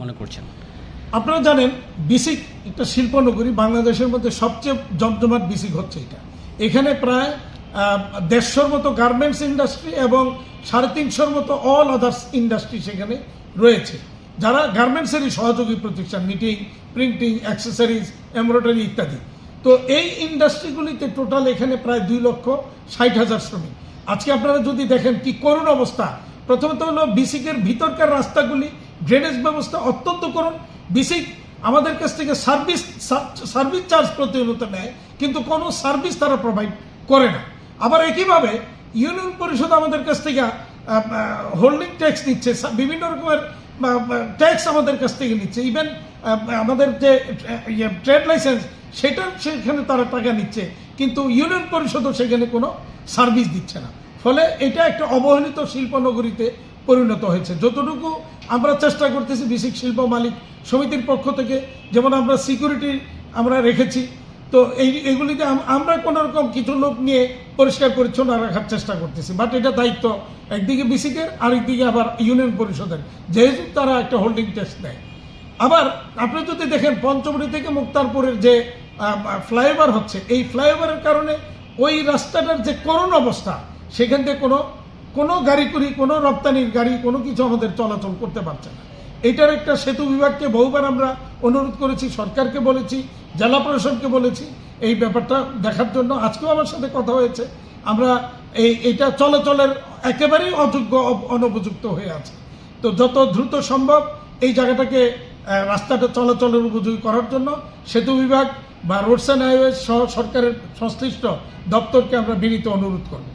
মনে করছেন? আপনারা জানেন বিসিক একটা শিল্পনগরী বাংলাদেশের মধ্যে সবচেয়ে জমজমাট বিসিক হচ্ছে এটা। এখানে প্রায় দেড়শোর মতো গার্মেন্টস ইন্ডাস্ট্রি এবং সাড়ে তিনশোর মতো অল আদার্স ইন্ডাস্ট্রি সেখানে রয়েছে। যারা গার্মেন্টসেরই সহযোগী প্রতিষ্ঠান নিটিং প্রিন্টিং অ্যাক্সেসরিজ এমব্রয়ডারি ইত্যাদি। তো এই ইন্ডাস্ট্রিগুলিতে টোটাল এখানে প্রায় দুই লক্ষ ষাট হাজার শ্রমিক। আজকে আপনারা যদি দেখেন কি করুণ অবস্থা, প্রথমত হলো বিসিকের ভিতরকার রাস্তাগুলি ড্রেনেজ ব্যবস্থা অত্যন্ত করুন। বিসিক আমাদের কাছ থেকে সার্ভিস সার্ভিস চার্জ প্রতিনিয়ত নেয়, কিন্তু কোনো সার্ভিস তারা প্রোভাইড করে না। আবার একইভাবে ইউনিয়ন পরিষদ আমাদের কাছ থেকে হোল্ডিং ট্যাক্স নিচ্ছে বিভিন্ন রকমের ট্যাক্স আমাদের কাছ থেকে নিচ্ছে। ইভেন আমাদের যে ট্রেড লাইসেন্স সেটা সেখানে তারা টাকা নিচ্ছে, কিন্তু ইউনিয়ন পরিষদও সেখানে কোনো সার্ভিস দিচ্ছে না। ফলে এটা একটা অবহেলিত শিল্পনগরীতে পরিণত হয়েছে। যতটুকু আমরা চেষ্টা করতেছি বিসিক শিল্প মালিক সমিতির পক্ষ থেকে, যেমন আমরা সিকিউরিটি আমরা রেখেছি, তো এই, এগুলিতে আমরা কোনো রকম কিছু লোক নিয়ে পরিষ্কার পরিচ্ছন্ন রাখার চেষ্টা করতেছি। বাট এটা দায়িত্ব একদিকে বিসিকের, আরেকদিকে আবার ইউনিয়ন পরিষদের, যেহেতু তারা একটা হোল্ডিং ট্যাক্স দেয়। আবার আপনি যদি দেখেন পঞ্চমড়ি থেকে মুক্তারপুরের যে ফ্লাইওভার হচ্ছে, এই ফ্লাইওভারের কারণে ওই রাস্তাটার যে করুণ অবস্থা সেখান থেকে কোনো কোনো গাড়ি করি কোনো রপ্তানির গাড়ি, কোনো কিছু আমাদের চলাচল করতে পারছে না। এটার একটা সেতু বিভাগকে বহুবার আমরা অনুরোধ করেছি, সরকারকে বলেছি, জেলা প্রশাসনকে বলেছি। এই ব্যাপারটা দেখার জন্য আজকেও আমার সাথে কথা হয়েছে। আমরা এই, এটা চলাচলের একেবারেই অযোগ্য অনুপযুক্ত হয়ে আছে। তো যত দ্রুত সম্ভব এই জায়গাটাকে রাস্তাটা চলাচলের উপযোগী করার জন্য সেতু বিভাগ বা রোডস অ্যান্ড হাইওয়ে সহ সরকারের সংশ্লিষ্ট দপ্তরকে আমরা বিনীত অনুরোধ করব।